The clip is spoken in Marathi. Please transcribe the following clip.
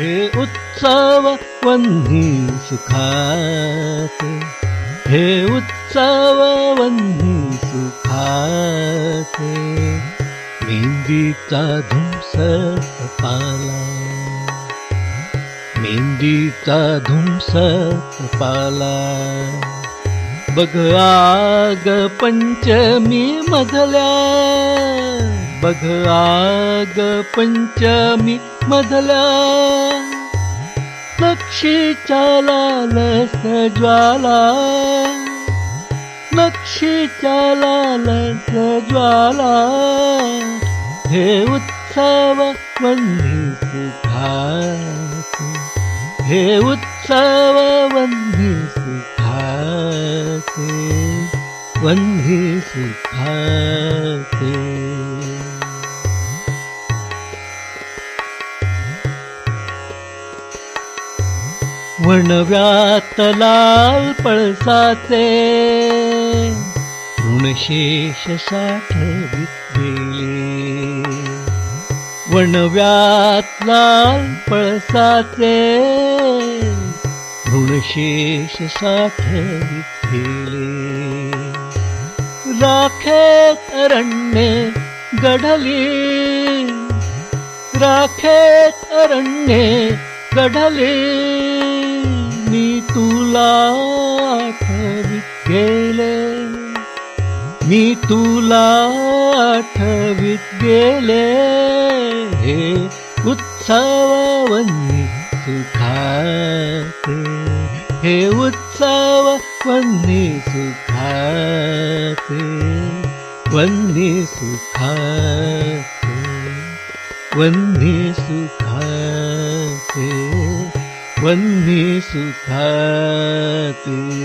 हे उत्सव वन्ही सुखात. हे उत्सव वन्ही सुखात. मेंदीचा धुमसत पाला मेंदीचा धुमसत पाला बघ आग पंचमी मधल्या. बघ आग पंचमी मधला. नक्षीच्या लालस ज्वाला. नक्षीच्या लालस ज्वाला. हे उत्सव वन्ही घात हे उत्सव वन्ही घात वन्ही सुखाचे वणव्यात लाल पळसाचे. ऋणशेष साठवित गेले वणव्यात लाल पळसाचे. ऋणशेष साठवित गेले राखेत अरण्ये गढली. राखेत अरण्ये गढली. तुला आठवित गेले. मी तुला आठवित गेले. हे उत्सव सुखाते. हे उत्सव वन्नी सुखाते. वन्नी सुखाते. वन्नी सुखाते. वन्नी सुखाचे